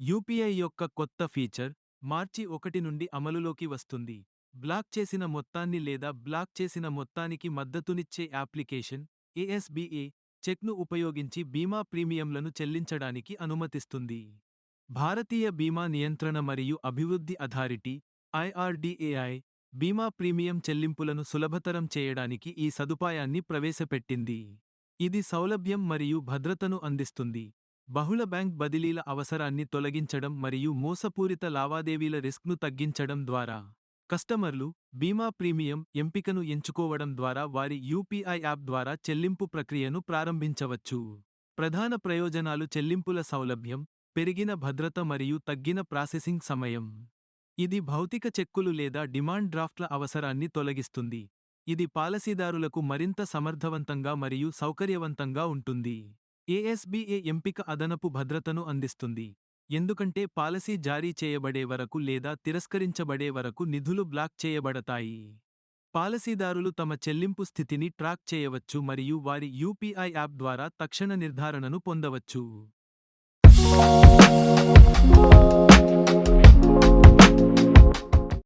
UPI యొక్క కొత్త feature మార్చి ఒకటి నుండి అమలులోకి వస్తుంది. బ్లాక్ చేసిన మొత్తాన్ని లేదా బ్లాక్ చేసిన మొత్తానికి మద్దతునిచ్చే అప్లికేషన్ ఏఎస్బీఏ చెక్ను ఉపయోగించి బీమా ప్రీమియంలను చెల్లించడానికి అనుమతిస్తుంది. భారతీయ బీమా నియంత్రణ మరియు అభివృద్ధి అథారిటీ ఐఆర్డీఏఐ బీమా ప్రీమియం చెల్లింపులను సులభతరం చేయడానికి ఈ సదుపాయాన్ని ప్రవేశపెట్టింది. ఇది సౌలభ్యం మరియు భద్రతను అందిస్తుంది. బహుళ బ్యాంక్ బదిలీల అవసరాన్ని తొలగించడం మరియు మోసపూరిత లావాదేవీల రిస్క్ను తగ్గించడం ద్వారా కస్టమర్లు బీమా ప్రీమియం ఎంపికను ఎంచుకోవడం ద్వారా వారి యూపీఐ యాప్ ద్వారా చెల్లింపు ప్రక్రియను ప్రారంభించవచ్చు. ప్రధాన ప్రయోజనాలు చెల్లింపుల సౌలభ్యం పెరిగిన భద్రత మరియు తగ్గిన ప్రాసెసింగ్ సమయం. ఇది భౌతిక చెక్కులు లేదా డిమాండ్ డ్రాఫ్ట్ల అవసరాన్ని తొలగిస్తుంది. ఇది పాలసీదారులకు మరింత సమర్థవంతంగా మరియు సౌకర్యవంతంగా ఉంటుంది. ఏఎస్బీఏ ఎంపిక అదనపు భద్రతను అందిస్తుంది. ఎందుకంటే పాలసీ జారీ చేయబడే వరకు లేదా తిరస్కరించబడే వరకు నిధులు బ్లాక్ చేయబడతాయి. పాలసీదారులు తమ చెల్లింపు స్థితిని ట్రాక్ చేయవచ్చు మరియు వారి యూపీఐ యాప్ ద్వారా తక్షణ నిర్ధారణను పొందవచ్చు.